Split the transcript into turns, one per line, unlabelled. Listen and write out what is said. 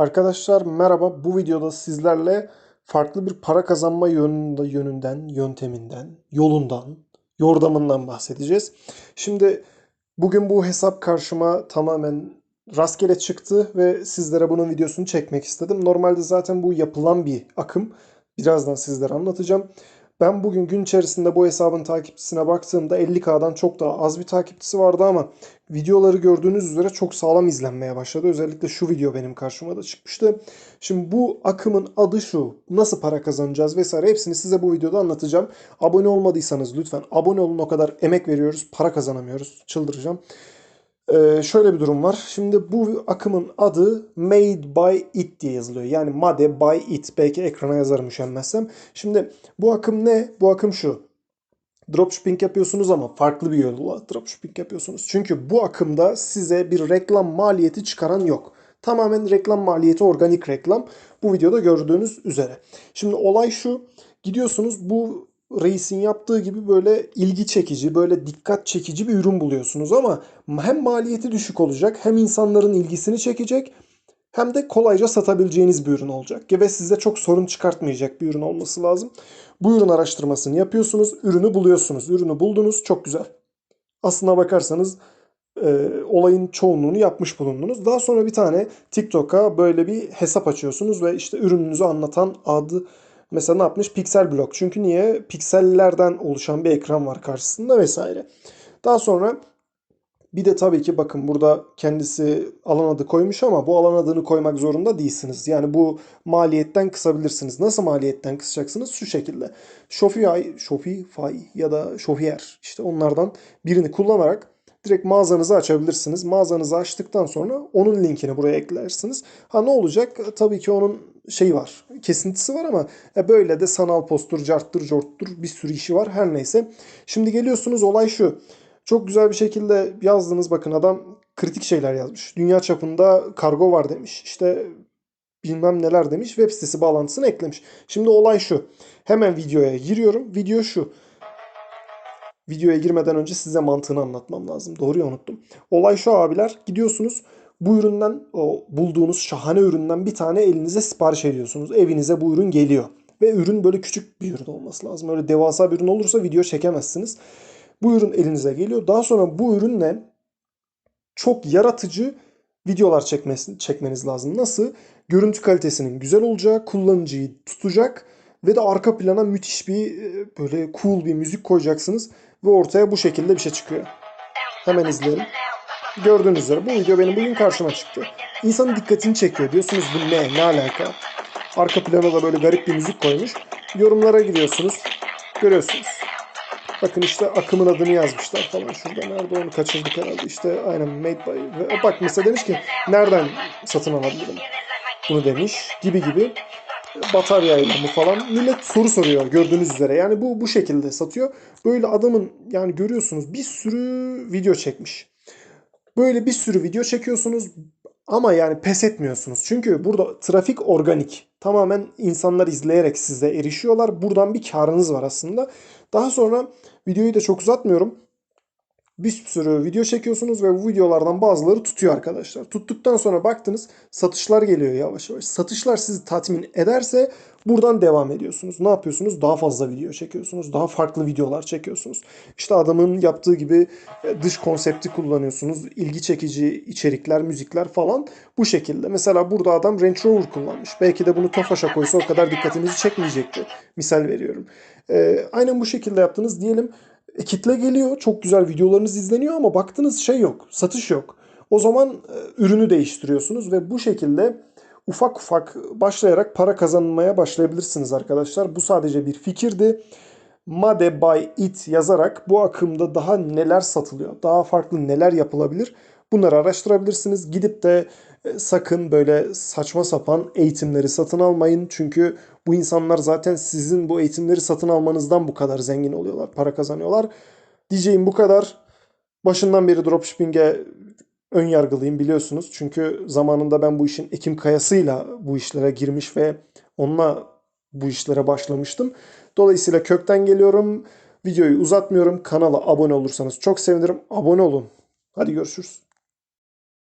Arkadaşlar merhaba. Bu videoda sizlerle farklı bir para kazanma yönünde, yönünden, yönteminden, yolundan, yordamından bahsedeceğiz. Şimdi bugün bu hesap karşıma tamamen rastgele çıktı ve sizlere bunun videosunu çekmek istedim. Normalde zaten bu yapılan bir akım. Birazdan sizlere anlatacağım. Ben bugün gün içerisinde bu hesabın takipçisine baktığımda 50K'dan çok daha az bir takipçisi vardı ama videoları gördüğünüz üzere çok sağlam izlenmeye başladı. Özellikle şu video benim karşıma da çıkmıştı. Şimdi bu akımın adı şu. Nasıl para kazanacağız vesaire hepsini size bu videoda anlatacağım. Abone olmadıysanız lütfen abone olun. O kadar emek veriyoruz. Para kazanamıyoruz. Çıldıracağım. Ee, şöyle bir durum var. Şimdi bu akımın adı Made by It diye yazılıyor. Yani Made by It. Belki ekrana yazarım üşenmezsem. Şimdi bu akım ne? Bu akım şu. Dropshipping yapıyorsunuz ama farklı bir yolla dropshipping yapıyorsunuz. Çünkü bu akımda size bir reklam maliyeti çıkaran yok. Tamamen reklam maliyeti organik reklam. Bu videoda gördüğünüz üzere. Şimdi olay şu. Gidiyorsunuz bu reisin yaptığı gibi böyle ilgi çekici, böyle dikkat çekici bir ürün buluyorsunuz ama hem maliyeti düşük olacak, hem insanların ilgisini çekecek, hem de kolayca satabileceğiniz bir ürün olacak. Ve size çok sorun çıkartmayacak bir ürün olması lazım. Bu ürün araştırmasını yapıyorsunuz, ürünü buluyorsunuz. Ürünü buldunuz, çok güzel. Aslına bakarsanız e, olayın çoğunluğunu yapmış bulundunuz. Daha sonra bir tane TikTok'a böyle bir hesap açıyorsunuz ve işte ürününüzü anlatan adı mesela ne yapmış? Piksel blok. Çünkü niye? Piksellerden oluşan bir ekran var karşısında vesaire. Daha sonra bir de tabii ki bakın burada kendisi alan adı koymuş ama bu alan adını koymak zorunda değilsiniz. Yani bu maliyetten kısabilirsiniz. Nasıl maliyetten kısacaksınız? Şu şekilde. Shopify, Shopify ya da Shopier işte onlardan birini kullanarak direkt mağazanızı açabilirsiniz. Mağazanızı açtıktan sonra onun linkini buraya eklersiniz. Ha ne olacak? Tabii ki onun şeyi var. Kesintisi var ama e, böyle de sanal postur, carttır, corttur bir sürü işi var. Her neyse. Şimdi geliyorsunuz olay şu. Çok güzel bir şekilde yazdınız. Bakın adam kritik şeyler yazmış. Dünya çapında kargo var demiş. İşte bilmem neler demiş. Web sitesi bağlantısını eklemiş. Şimdi olay şu. Hemen videoya giriyorum. Video şu. Videoya girmeden önce size mantığını anlatmam lazım. Doğruyu unuttum. Olay şu abiler. Gidiyorsunuz bu üründen o bulduğunuz şahane üründen bir tane elinize sipariş ediyorsunuz. Evinize bu ürün geliyor. Ve ürün böyle küçük bir ürün olması lazım. Öyle devasa bir ürün olursa video çekemezsiniz. Bu ürün elinize geliyor. Daha sonra bu ürünle çok yaratıcı videolar çekmesi, çekmeniz lazım. Nasıl? Görüntü kalitesinin güzel olacağı, kullanıcıyı tutacak ve de arka plana müthiş bir e, böyle cool bir müzik koyacaksınız ve ortaya bu şekilde bir şey çıkıyor. Hemen izleyelim. Gördüğünüz üzere bu video benim bugün karşıma çıktı. İnsanın dikkatini çekiyor. Diyorsunuz bu ne? Ne alaka? Arka plana da böyle garip bir müzik koymuş. Yorumlara gidiyorsunuz. Görüyorsunuz. Bakın işte akımın adını yazmışlar falan şurada. Nerede onu kaçırdık herhalde. İşte aynen made by. Ve bak mesela demiş ki nereden satın alabilirim? Bunu demiş. Gibi gibi. Bataryayla mı falan. Millet soru soruyor gördüğünüz üzere. Yani bu bu şekilde satıyor. Böyle adamın yani görüyorsunuz bir sürü video çekmiş. Böyle bir sürü video çekiyorsunuz ama yani pes etmiyorsunuz. Çünkü burada trafik organik. Tamamen insanlar izleyerek size erişiyorlar. Buradan bir karınız var aslında. Daha sonra videoyu da çok uzatmıyorum. Bir sürü video çekiyorsunuz ve bu videolardan bazıları tutuyor arkadaşlar. Tuttuktan sonra baktınız satışlar geliyor yavaş yavaş. Satışlar sizi tatmin ederse buradan devam ediyorsunuz. Ne yapıyorsunuz? Daha fazla video çekiyorsunuz. Daha farklı videolar çekiyorsunuz. İşte adamın yaptığı gibi e, dış konsepti kullanıyorsunuz. İlgi çekici içerikler, müzikler falan bu şekilde. Mesela burada adam Range Rover kullanmış. Belki de bunu Tofaş'a koysa o kadar dikkatinizi çekmeyecekti. Misal veriyorum. Ee, aynen bu şekilde yaptınız. Diyelim e, kitle geliyor. Çok güzel videolarınız izleniyor ama baktınız şey yok. Satış yok. O zaman e, ürünü değiştiriyorsunuz ve bu şekilde ufak ufak başlayarak para kazanmaya başlayabilirsiniz arkadaşlar. Bu sadece bir fikirdi. Made by It yazarak bu akımda daha neler satılıyor, daha farklı neler yapılabilir bunları araştırabilirsiniz. Gidip de sakın böyle saçma sapan eğitimleri satın almayın. Çünkü bu insanlar zaten sizin bu eğitimleri satın almanızdan bu kadar zengin oluyorlar, para kazanıyorlar. Diyeceğim bu kadar. Başından beri dropshipping'e ön yargılıyım biliyorsunuz. Çünkü zamanında ben bu işin Ekim Kayası'yla bu işlere girmiş ve onunla bu işlere başlamıştım. Dolayısıyla kökten geliyorum. Videoyu uzatmıyorum. Kanala abone olursanız çok sevinirim. Abone olun. Hadi görüşürüz.